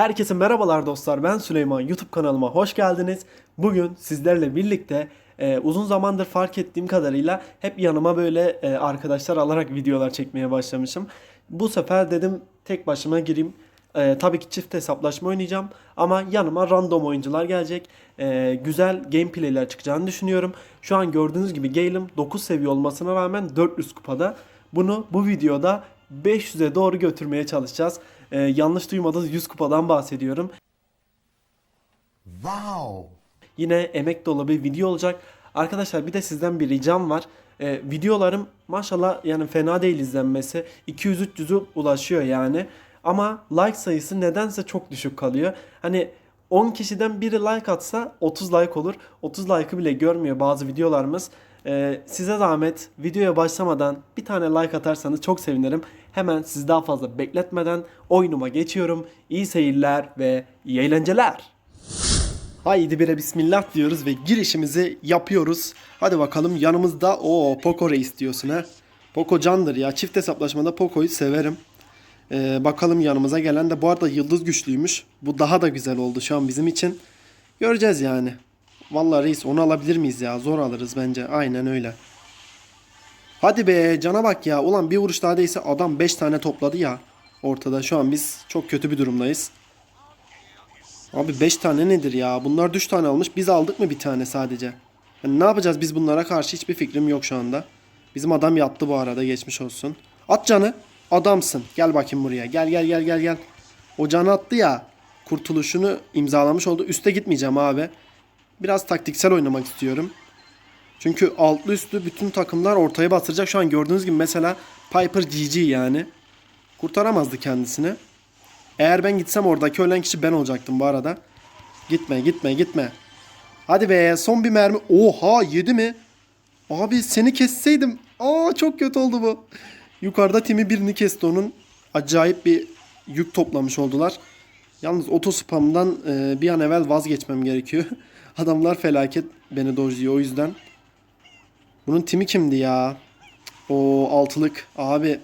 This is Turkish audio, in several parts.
Herkese merhabalar dostlar. Ben Süleyman. YouTube kanalıma hoş geldiniz. Bugün sizlerle birlikte e, uzun zamandır fark ettiğim kadarıyla hep yanıma böyle e, arkadaşlar alarak videolar çekmeye başlamışım. Bu sefer dedim tek başıma gireyim. E, tabii ki çift hesaplaşma oynayacağım ama yanıma random oyuncular gelecek. E, güzel gameplay'ler çıkacağını düşünüyorum. Şu an gördüğünüz gibi Gale'ım 9 seviye olmasına rağmen 400 kupada. Bunu bu videoda 500'e doğru götürmeye çalışacağız. Ee, yanlış duymadınız 100 kupadan bahsediyorum. Wow. Yine emek dolu bir video olacak. Arkadaşlar bir de sizden bir ricam var. Ee, videolarım maşallah yani fena değil izlenmesi. 200-300'ü ulaşıyor yani. Ama like sayısı nedense çok düşük kalıyor. Hani 10 kişiden biri like atsa 30 like olur. 30 like'ı bile görmüyor bazı videolarımız. Ee, size zahmet videoya başlamadan bir tane like atarsanız çok sevinirim. Hemen sizi daha fazla bekletmeden oyunuma geçiyorum. İyi seyirler ve iyi eğlenceler. Haydi bire bismillah diyoruz ve girişimizi yapıyoruz. Hadi bakalım yanımızda o Poco Reis diyorsun ha. Poco candır ya. Çift hesaplaşmada Poco'yu severim. Ee, bakalım yanımıza gelen de bu arada yıldız güçlüymüş. Bu daha da güzel oldu şu an bizim için. Göreceğiz yani. Vallahi reis onu alabilir miyiz ya? Zor alırız bence. Aynen öyle. Hadi be cana bak ya. Ulan bir vuruş daha değilse adam 5 tane topladı ya. Ortada şu an biz çok kötü bir durumdayız. Abi 5 tane nedir ya? Bunlar 3 tane almış. Biz aldık mı bir tane sadece? Yani ne yapacağız biz bunlara karşı hiçbir fikrim yok şu anda. Bizim adam yattı bu arada geçmiş olsun. At canı. Adamsın. Gel bakayım buraya. Gel gel gel gel gel. O canı attı ya. Kurtuluşunu imzalamış oldu. Üste gitmeyeceğim abi. Biraz taktiksel oynamak istiyorum. Çünkü altlı üstü bütün takımlar ortaya bastıracak. Şu an gördüğünüz gibi mesela Piper GG yani. Kurtaramazdı kendisini. Eğer ben gitsem oradaki ölen kişi ben olacaktım bu arada. Gitme gitme gitme. Hadi be son bir mermi. Oha yedi mi? Abi seni kesseydim. Aa çok kötü oldu bu. Yukarıda Timi birini kesti onun. Acayip bir yük toplamış oldular. Yalnız otospamdan e, bir an evvel vazgeçmem gerekiyor. Adamlar felaket beni dojluyor o yüzden. Bunun timi kimdi ya? O altılık. Abi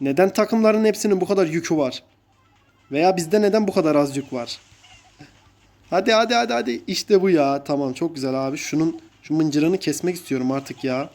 neden takımların hepsinin bu kadar yükü var? Veya bizde neden bu kadar az yük var? Hadi hadi hadi hadi. İşte bu ya. Tamam çok güzel abi. Şunun şu mıncırını kesmek istiyorum artık ya.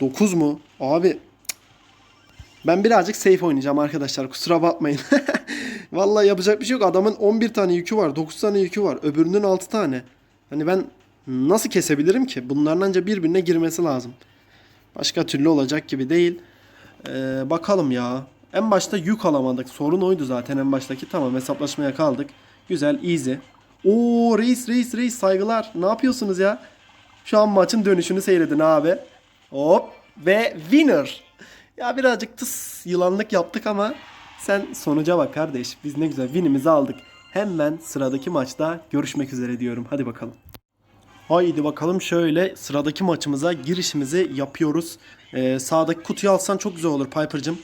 9 mu? Abi ben birazcık safe oynayacağım arkadaşlar. Kusura bakmayın. Vallahi yapacak bir şey yok. Adamın 11 tane yükü var. 9 tane yükü var. Öbürünün 6 tane. Hani ben nasıl kesebilirim ki? Bunların anca birbirine girmesi lazım. Başka türlü olacak gibi değil. Ee, bakalım ya. En başta yük alamadık. Sorun oydu zaten en baştaki. Tamam hesaplaşmaya kaldık. Güzel easy. Oo reis reis reis saygılar. Ne yapıyorsunuz ya? Şu an maçın dönüşünü seyredin abi. Hop ve winner. Ya birazcık tıs yılanlık yaptık ama sen sonuca bak kardeş. Biz ne güzel winimizi aldık. Hemen sıradaki maçta görüşmek üzere diyorum. Hadi bakalım. Haydi bakalım şöyle sıradaki maçımıza girişimizi yapıyoruz. Ee, sağdaki kutuyu alsan çok güzel olur Piper'cım.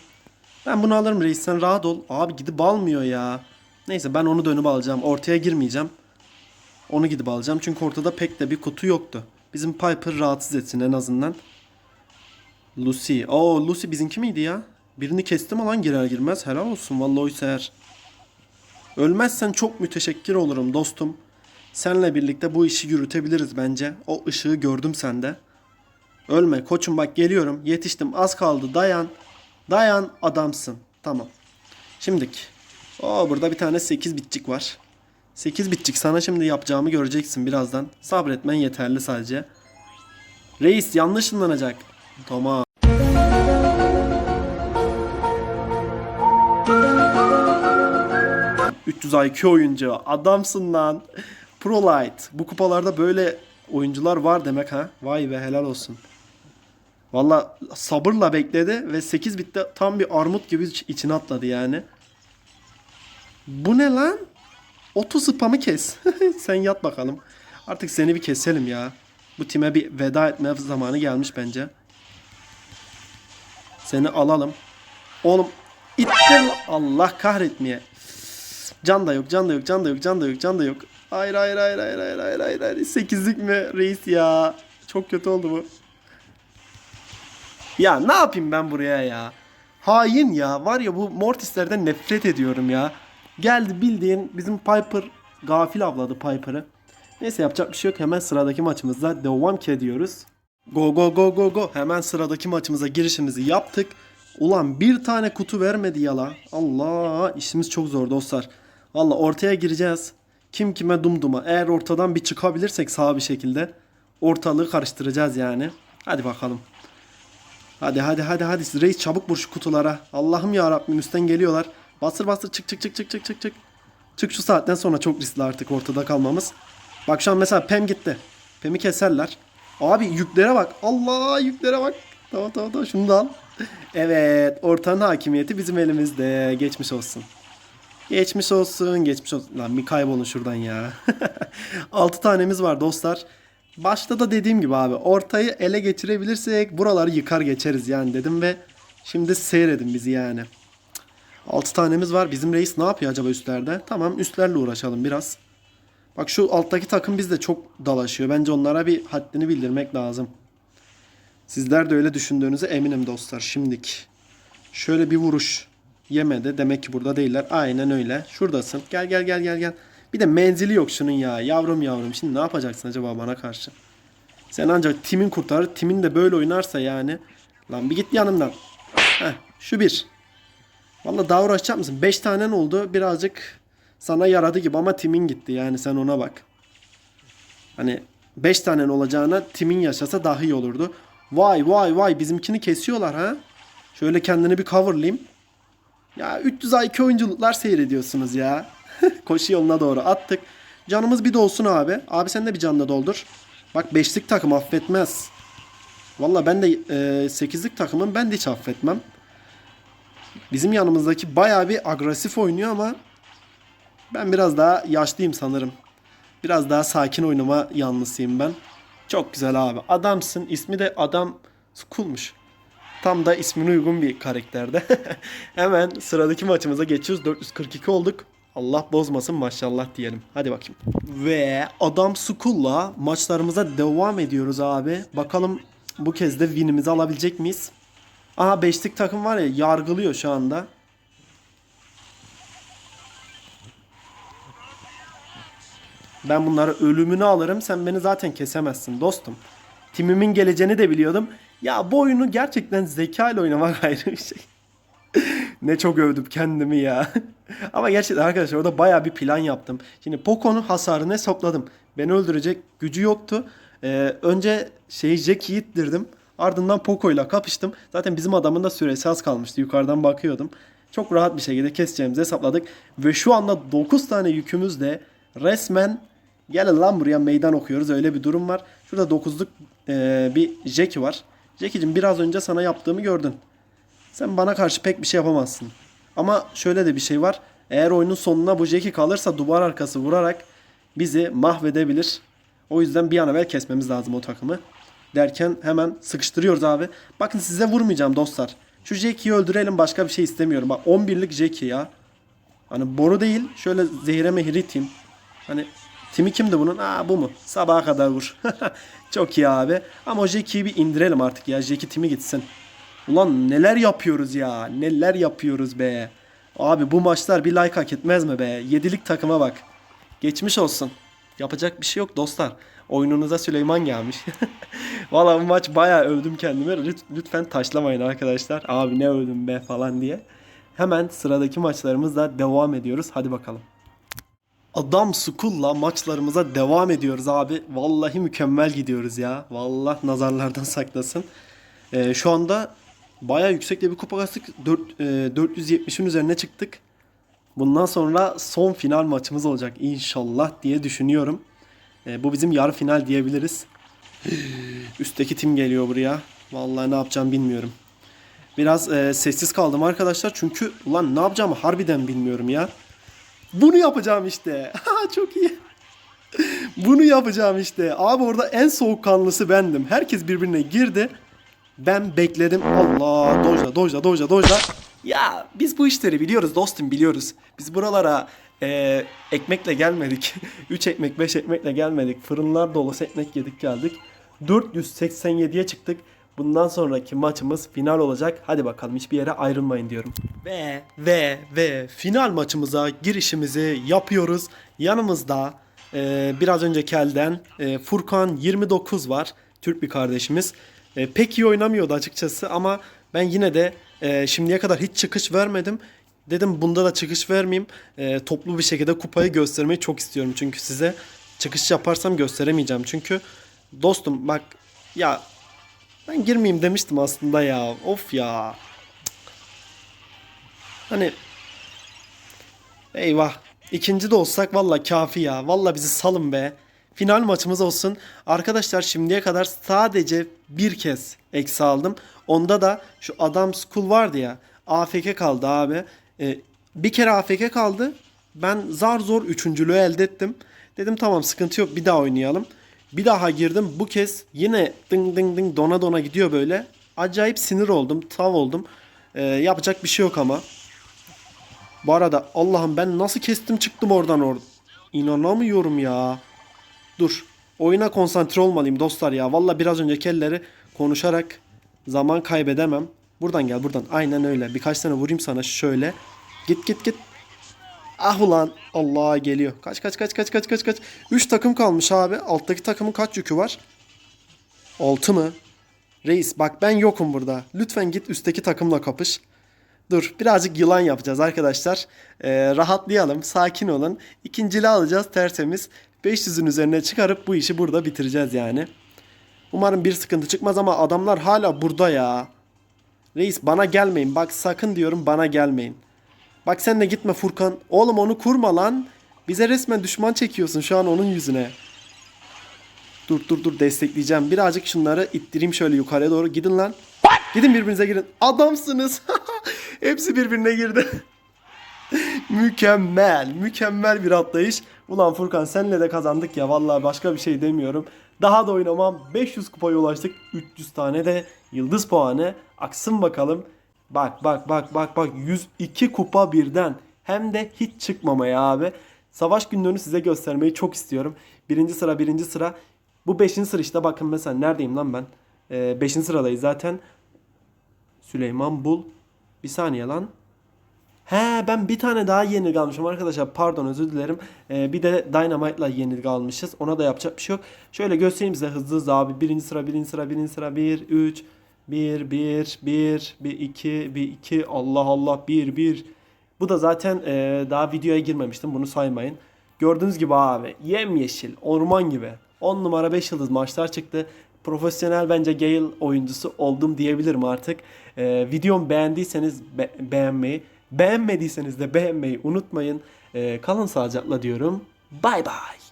Ben bunu alırım reis sen rahat ol. Abi gidip almıyor ya. Neyse ben onu dönüp alacağım. Ortaya girmeyeceğim. Onu gidip alacağım. Çünkü ortada pek de bir kutu yoktu. Bizim Piper rahatsız etsin en azından. Lucy. Oo Lucy bizimki miydi ya? Birini kestim alan girer girmez. Helal olsun vallahi o seher. Ölmezsen çok müteşekkir olurum dostum. Senle birlikte bu işi yürütebiliriz bence. O ışığı gördüm sende. Ölme koçum bak geliyorum. Yetiştim az kaldı dayan. Dayan adamsın. Tamam. Şimdik. Oo burada bir tane 8 bitcik var. 8 bitcik sana şimdi yapacağımı göreceksin birazdan. Sabretmen yeterli sadece. Reis yanlış. Tamam. ...300 IQ oyuncu. Adamsın lan. Pro Light. Bu kupalarda böyle oyuncular var demek ha. Vay be helal olsun. Valla sabırla bekledi ve 8 bitte tam bir armut gibi iç- içine atladı yani. Bu ne lan? Oto spamı kes. Sen yat bakalım. Artık seni bir keselim ya. Bu time bir veda etme zamanı gelmiş bence. Seni alalım. Oğlum ittir Allah kahretmeye. Can da yok, can da yok, can da yok, can da yok, can da yok. Hayır, hayır, hayır, hayır, hayır, hayır, hayır, hayır. Sekizlik mi reis ya? Çok kötü oldu bu. Ya ne yapayım ben buraya ya? Hain ya. Var ya bu Mortis'lerden nefret ediyorum ya. Geldi bildiğin bizim Piper gafil avladı Piper'ı. Neyse yapacak bir şey yok. Hemen sıradaki maçımızda devam ki ediyoruz. Go go go go go. Hemen sıradaki maçımıza girişimizi yaptık. Ulan bir tane kutu vermedi yala. Allah işimiz çok zor dostlar. Valla ortaya gireceğiz. Kim kime dumduma. Eğer ortadan bir çıkabilirsek sağ bir şekilde ortalığı karıştıracağız yani. Hadi bakalım. Hadi hadi hadi hadi reis çabuk vur şu kutulara. Allah'ım ya Rabbim üstten geliyorlar. Bastır bastır çık çık çık çık çık çık çık. Çık şu saatten sonra çok riskli artık ortada kalmamız. Bak şu an mesela Pem gitti. Pem'i keserler. Abi yüklere bak. Allah yüklere bak. Tamam tamam tamam şunu da al. Evet ortanın hakimiyeti bizim elimizde. Geçmiş olsun. Geçmiş olsun, geçmiş olsun. Lan bir kaybolun şuradan ya. 6 tanemiz var dostlar. Başta da dediğim gibi abi ortayı ele geçirebilirsek buraları yıkar geçeriz yani dedim ve şimdi seyredin bizi yani. 6 tanemiz var. Bizim reis ne yapıyor acaba üstlerde? Tamam üstlerle uğraşalım biraz. Bak şu alttaki takım bizde çok dalaşıyor. Bence onlara bir haddini bildirmek lazım. Sizler de öyle düşündüğünüze eminim dostlar. Şimdik. Şöyle bir vuruş. Yemedi. Demek ki burada değiller. Aynen öyle. Şuradasın. Gel gel gel gel gel. Bir de menzili yok şunun ya. Yavrum yavrum. Şimdi ne yapacaksın acaba bana karşı? Sen ancak timin kurtarır. Timin de böyle oynarsa yani. Lan bir git yanımdan. Heh, şu bir. Valla daha uğraşacak mısın? 5 tanen oldu. Birazcık sana yaradı gibi ama timin gitti. Yani sen ona bak. Hani 5 tanen olacağına timin yaşasa daha iyi olurdu. Vay vay vay bizimkini kesiyorlar ha. Şöyle kendini bir coverlayayım. Ya 300 IQ oyunculuklar seyrediyorsunuz ya. Koşu yoluna doğru attık. Canımız bir dolsun abi. Abi sen de bir canla doldur. Bak beşlik takım affetmez. Valla ben de e, 8'lik takımım ben de hiç affetmem. Bizim yanımızdaki bayağı bir agresif oynuyor ama ben biraz daha yaşlıyım sanırım. Biraz daha sakin oynama yanlısıyım ben. Çok güzel abi. Adamsın. İsmi de Adam Cool'muş. Tam da ismine uygun bir karakterde. Hemen sıradaki maçımıza geçiyoruz. 442 olduk. Allah bozmasın maşallah diyelim. Hadi bakayım. Ve Adam Skull'la maçlarımıza devam ediyoruz abi. Bakalım bu kez de winimizi alabilecek miyiz? Aha beşlik takım var ya yargılıyor şu anda. Ben bunları ölümünü alırım. Sen beni zaten kesemezsin dostum. Timimin geleceğini de biliyordum. Ya bu oyunu gerçekten zeka ile oynamak ayrı bir şey. ne çok övdüm kendimi ya. Ama gerçekten arkadaşlar orada baya bir plan yaptım. Şimdi Poco'nun hasarını hesapladım. Beni öldürecek gücü yoktu. Ee, önce şey Jack'i ittirdim. Ardından Poco ile kapıştım. Zaten bizim adamın da süresi az kalmıştı. Yukarıdan bakıyordum. Çok rahat bir şekilde keseceğimizi hesapladık. Ve şu anda 9 tane yükümüzle resmen gelin lan buraya meydan okuyoruz. Öyle bir durum var. Şurada 9'luk e, bir Jackie var. Jackie'cim biraz önce sana yaptığımı gördün. Sen bana karşı pek bir şey yapamazsın. Ama şöyle de bir şey var. Eğer oyunun sonuna bu Jackie kalırsa duvar arkası vurarak bizi mahvedebilir. O yüzden bir an evvel kesmemiz lazım o takımı. Derken hemen sıkıştırıyoruz abi. Bakın size vurmayacağım dostlar. Şu Jackie'yi öldürelim başka bir şey istemiyorum. Bak 11'lik Jackie ya. Hani boru değil. Şöyle zehire mehri iteyim. Hani Timi kimdi bunun? Aa bu mu? Sabaha kadar vur. Çok iyi abi. Ama o Jackie'yi bir indirelim artık ya. Jackie timi gitsin. Ulan neler yapıyoruz ya. Neler yapıyoruz be. Abi bu maçlar bir like hak etmez mi be? Yedilik takıma bak. Geçmiş olsun. Yapacak bir şey yok dostlar. Oyununuza Süleyman gelmiş. Valla bu maç bayağı övdüm kendimi. Lüt- Lütfen taşlamayın arkadaşlar. Abi ne övdüm be falan diye. Hemen sıradaki maçlarımızla devam ediyoruz. Hadi bakalım. Adam Skull'la maçlarımıza devam ediyoruz abi. Vallahi mükemmel gidiyoruz ya. Vallahi nazarlardan saklasın. Ee, şu anda bayağı yüksekte bir kupa kastık. Dört- e, 470'in üzerine çıktık. Bundan sonra son final maçımız olacak inşallah diye düşünüyorum. Ee, bu bizim yarı final diyebiliriz. Üstteki tim geliyor buraya. Vallahi ne yapacağım bilmiyorum. Biraz e, sessiz kaldım arkadaşlar çünkü ulan ne yapacağımı harbiden bilmiyorum ya. Bunu yapacağım işte. Çok iyi. Bunu yapacağım işte. Abi orada en soğukkanlısı bendim. Herkes birbirine girdi. Ben bekledim. Allah dojla dojla dojla dojla. Ya biz bu işleri biliyoruz dostum biliyoruz. Biz buralara e, ekmekle gelmedik. 3 ekmek 5 ekmekle gelmedik. Fırınlar dolusu ekmek yedik geldik. 487'ye çıktık. Bundan sonraki maçımız final olacak. Hadi bakalım hiçbir yere ayrılmayın diyorum. Ve ve ve final maçımıza girişimizi yapıyoruz. Yanımızda e, biraz önceki elden e, Furkan 29 var. Türk bir kardeşimiz. E, pek iyi oynamıyordu açıkçası ama ben yine de e, şimdiye kadar hiç çıkış vermedim. Dedim bunda da çıkış vermeyeyim. E, toplu bir şekilde kupayı göstermeyi çok istiyorum çünkü size. Çıkış yaparsam gösteremeyeceğim çünkü. Dostum bak ya ben girmeyeyim demiştim aslında ya. Of ya. Hani eyvah. İkinci de olsak valla kafi ya. Valla bizi salın be. Final maçımız olsun. Arkadaşlar şimdiye kadar sadece bir kez eksi aldım. Onda da şu Adam School vardı ya. AFK kaldı abi. Ee, bir kere AFK kaldı. Ben zar zor üçüncülüğü elde ettim. Dedim tamam sıkıntı yok bir daha oynayalım. Bir daha girdim. Bu kez yine ding ding ding dona dona gidiyor böyle. Acayip sinir oldum. Tav oldum. Ee, yapacak bir şey yok ama. Bu arada Allah'ım ben nasıl kestim çıktım oradan or. İnanamıyorum ya. Dur. Oyuna konsantre olmalıyım dostlar ya. Valla biraz önceki elleri konuşarak zaman kaybedemem. Buradan gel buradan. Aynen öyle. Birkaç tane vurayım sana şöyle. Git git git. Ah ulan. Allah geliyor. Kaç kaç kaç kaç kaç kaç kaç. 3 takım kalmış abi. Alttaki takımın kaç yükü var? 6 mı? Reis bak ben yokum burada. Lütfen git üstteki takımla kapış. Dur birazcık yılan yapacağız arkadaşlar. Ee, rahatlayalım, sakin olun. İkincili alacağız tertemiz. 500'ün üzerine çıkarıp bu işi burada bitireceğiz yani. Umarım bir sıkıntı çıkmaz ama adamlar hala burada ya. Reis bana gelmeyin. Bak sakın diyorum bana gelmeyin. Bak sen de gitme Furkan. Oğlum onu kurma lan. Bize resmen düşman çekiyorsun şu an onun yüzüne. Dur dur dur destekleyeceğim. Birazcık şunları ittireyim şöyle yukarıya doğru. Gidin lan. Gidin birbirinize girin. Adamsınız. Hepsi birbirine girdi. mükemmel. Mükemmel bir atlayış. Ulan Furkan senle de kazandık ya. Vallahi başka bir şey demiyorum. Daha da oynamam. 500 kupaya ulaştık. 300 tane de yıldız puanı. Aksın bakalım. Bak bak bak bak bak. 102 kupa birden. Hem de hiç çıkmamaya abi. Savaş günlerini size göstermeyi çok istiyorum. Birinci sıra birinci sıra. Bu beşinci sıra işte bakın mesela neredeyim lan ben. Ee, beşinci sıradayız zaten. Süleyman Bul. Bir saniye lan. He ben bir tane daha yenilgi almışım arkadaşlar. Pardon özür dilerim. Ee, bir de Dynamite'la yenilgi almışız. Ona da yapacak bir şey yok. Şöyle göstereyim size hızlı hızlı abi. Birinci sıra, birinci sıra, birinci sıra. 1, 3, 1, 1, 1, 1, 2, 1, 2. Allah Allah 1, 1. Bu da zaten e, daha videoya girmemiştim. Bunu saymayın. Gördüğünüz gibi abi yemyeşil, orman gibi. 10 numara 5 yıldız maçlar çıktı. Profesyonel bence Gale oyuncusu oldum diyebilirim artık. Ee, videomu beğendiyseniz be- beğenmeyi, beğenmediyseniz de beğenmeyi unutmayın. Ee, kalın sağlıcakla diyorum. Bay bay.